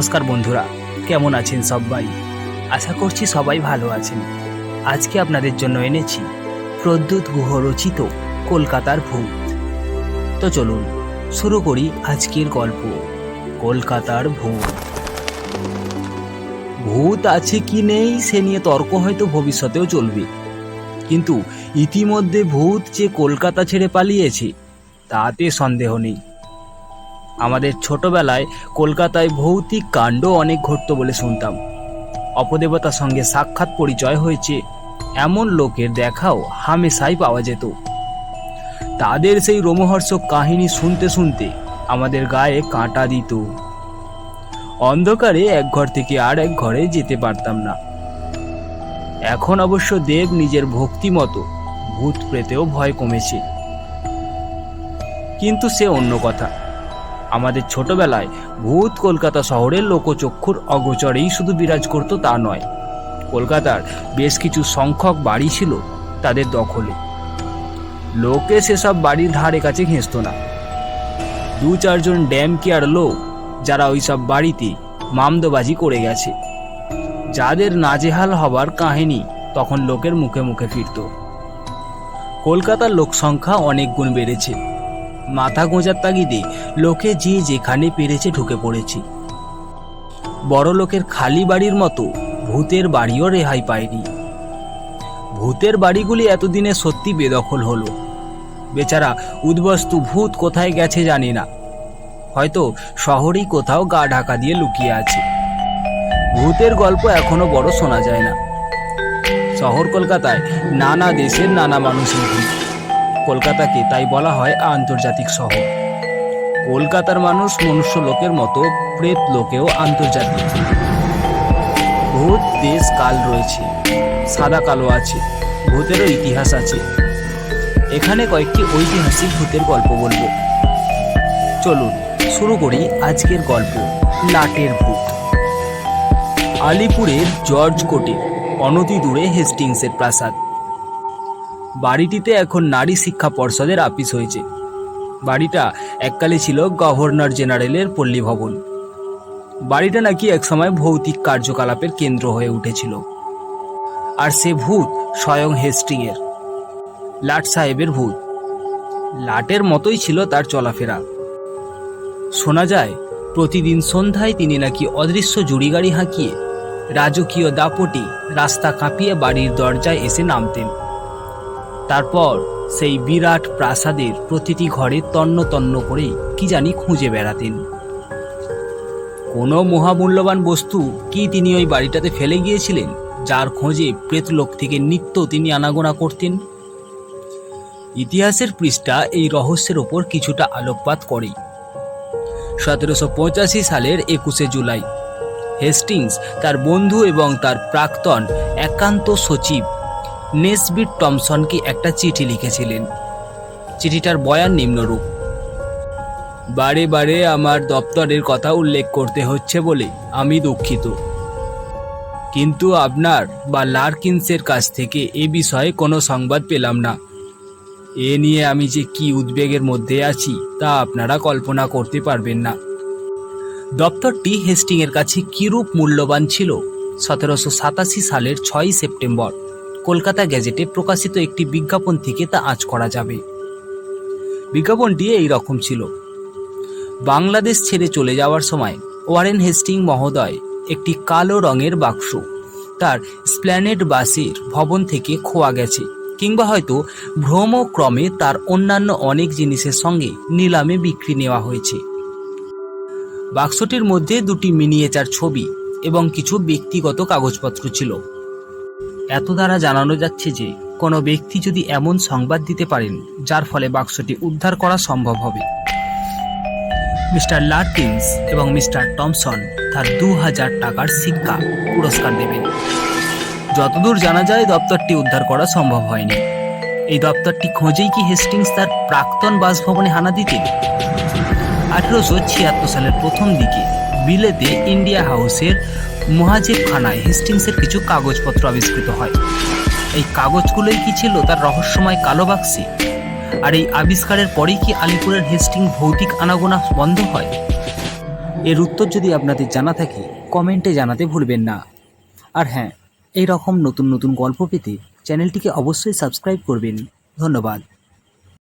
নমস্কার বন্ধুরা, কেমন আছেন সবাই? আশা করছি সবাই ভালো আছেন। আজকে আপনাদের জন্য এনেছি প্রদ্যুৎ গুহ রচিত কলকাতার ভূত। তো চলুন, শুরু করি আজকের গল্প, কলকাতার ভূত। ভূত আছে কি নেই সে নিয়ে তর্ক হয়তো ভবিষ্যতেও চলবে। কিন্তু ইতিমধ্যে ভূত যে কলকাতা ছেড়ে পালিয়েছে, তাতে সন্দেহ নেই। আমাদের ছোটবেলায় কলকাতায় ভৌতিক কাণ্ড অনেক ঘটতো বলে শুনতাম। অপদেবতার সঙ্গে সাক্ষাৎ পরিচয় হয়েছে, এমন লোকের দেখাও হামেশাই পাওয়া যেত। তাদের সেই রোমহর্ষক কাহিনী শুনতে শুনতে আমাদের গায়ে কাঁটা দিত। অন্ধকারে এক ঘর থেকে আর এক ঘরে যেতে পারতাম না। এখন অবশ্য দেব নিজের ভক্তি মতো ভূত প্রেতেও ভয় কমেছে। কিন্তু সে অন্য কথা। আমাদের ছোটবেলায় ভূত কলকাতা শহরের লোকচক্ষুর অগোচরেই শুধু বিরাজ করতো তা নয়। কলকাতার বেশ কিছু সংখ্যক বাড়ি ছিল তাদের দখলে। লোকে সেসব বাড়ির ধারে কাছে ঘেঁচত না। দু চারজন ড্যাম কেয়ার লোক যারা ওইসব বাড়িতে মামদোবাজি করে গেছে। যাদের নাজেহাল হবার কাহিনী তখন লোকের মুখে মুখে ফিরত। কলকাতার লোক সংখ্যা অনেক গুণ বেড়েছে। মাথা গোঁজার তাগিদে লোকে যে যেখানে পেরেছে ঢুকে পড়েছে। বড় লোকের খালি বাড়ির মতো ভূতের বাড়িও রেহাই পায়নি। ভূতের বাড়িগুলি এতদিনে সত্যি বেদখল হলো। বেচারা উদ্বস্তু ভূত কোথায় গেছে জানি না। হয়তো শহরেই কোথাও গা ঢাকা দিয়ে লুকিয়ে আছে। ভূতের গল্প এখনও বড় শোনা যায় না। শহর কলকাতায় নানা দেশের নানা মানুষের ভিড়। কলকাতাকে তাই বলা হয় আন্তর্জাতিক শহর। কলকাতার মানুষ মনুষ্য লোকের মতো, প্রেত লোকেও আন্তর্জাতিক। ভূত, দেশ, কাল রয়েছে, সাদা কালো আছে, ভূতেরও ইতিহাস আছে। এখানে কয়েকটি ঐতিহাসিক ভূতের গল্প বলব। চলুন, শুরু করি আজকের গল্প লাটের ভূত। আলিপুরের জর্জ কোটে অনতি দূরে হেস্টিংসের প্রাসাদ। বাড়িটিতে এখন নারী শিক্ষা পর্ষদের আপিস হয়েছে। বাড়িটা এককালে ছিল গভর্নর জেনারেলের পল্লী ভবন বাড়িটা নাকি একসময় ভৌতিক কার্যকলাপের কেন্দ্র হয়ে উঠেছিল। আর সে ভূত স্বয়ং হেস্টিংয়ের, লাট সাহেবের ভূত। লাটের মতোই ছিল তার চলাফেরা। শোনা যায়, প্রতিদিন সন্ধ্যায় তিনি নাকি অদৃশ্য জুড়ি গাড়ি হাঁকিয়ে রাজকীয় দাপটি রাস্তা কাঁপিয়ে বাড়ির দরজায় এসে নামতেন। তারপর সেই বিরাট প্রাসাদের প্রতিটি ঘরে তন্ন তন্ন করে কি জানি খুঁজে বেড়াতেন। কোনো মহামূল্যবান বস্তু কি তিনি ওই বাড়িটাতে ফেলে গিয়েছিলেন, যার খোঁজে প্রেতলোক থেকে নিত্য তিনি আনাগোনা করতেন? ইতিহাসের পৃষ্ঠা এই রহস্যের ওপর কিছুটা আলোকপাত করেই। সতেরোশো পঁচাশি সালের একুশে জুলাই, হেস্টিংস তার বন্ধু এবং তার প্রাক্তন একান্ত সচিব নেসবিট টমসনকে একটা চিঠি লিখেছিলেন। চিঠিটার বয়ান নিম্নরূপ। বারে বারে আমার দপ্তরের কথা উল্লেখ করতে হচ্ছে বলে আমি দুঃখিত। কিন্তু আপনার বা লার্কিন্সের কাছ থেকে এ বিষয়ে কোনো সংবাদ পেলাম না। এ নিয়ে আমি যে কি উদ্বেগের মধ্যে আছি, তা আপনারা কল্পনা করতে পারবেন না। দপ্তরটি হেস্টিংয়ের কাছে কিরূপ মূল্যবান ছিল? সতেরোশো সাতাশি সালের ছয়ই সেপ্টেম্বর। কলকাতা গ্যাজেটে প্রকাশিত একটি বিজ্ঞাপন থেকে তা আজ করা যাবে। বিজ্ঞাপনটি এই রকম ছিল। বাংলাদেশ ছেড়ে চলে যাওয়ার সময় ওয়ারেন হেস্টিং মহোদয় একটি কালো রঙের বাক্স, তার স্প্ল্যানেড বাসের ভবন থেকে খোয়া গেছে, কিংবা হয়তো ভ্রমক্রমে তার অন্যান্য অনেক জিনিসের সঙ্গে নিলামে বিক্রি নেওয়া হয়েছে। বাক্সটির মধ্যে দুটি মিনিয়েচার ছবি এবং কিছু ব্যক্তিগত কাগজপত্র ছিল। এত দ্বারা জানানো যাচ্ছে যে, কোনো ব্যক্তি যদি এমন সংবাদ দিতে পারেন, যার ফলে বাক্সটি উদ্ধার করা সম্ভব হবে। মিস্টার লার্কিন্স এবং মিস্টার টমসন তার দু হাজার টাকার সিক্কা পুরস্কার দেবেন। যতদূর জানা যায়, দপ্তরটি উদ্ধার করা সম্ভব হয়নি। এই দপ্তরটি খোঁজেই কি হেস্টিংস তার প্রাক্তন বাসভবনে হানা দিতেন আঠেরোশো ছিয়াত্তর সালের প্রথম দিকে বিলেতে ইন্ডিয়া হাউসের মহাজেব খানায় হেস্টিংসের কিছু কাগজপত্র আবিষ্কৃত হয়। এই কাগজগুলোই কি ছিল তার রহস্যময় কালো বাক্সে আর এই আবিষ্কারের পরেই কি আলিপুরের হেস্টিং ভৌতিক আনাগোনা বন্ধ হয়? এর উত্তর যদি আপনাদের জানা থাকে, কমেন্টে জানাতে ভুলবেন না। আর হ্যাঁ এই রকম নতুন নতুন গল্প পেতে চ্যানেলটিকে অবশ্যই সাবস্ক্রাইব করবেন। ধন্যবাদ।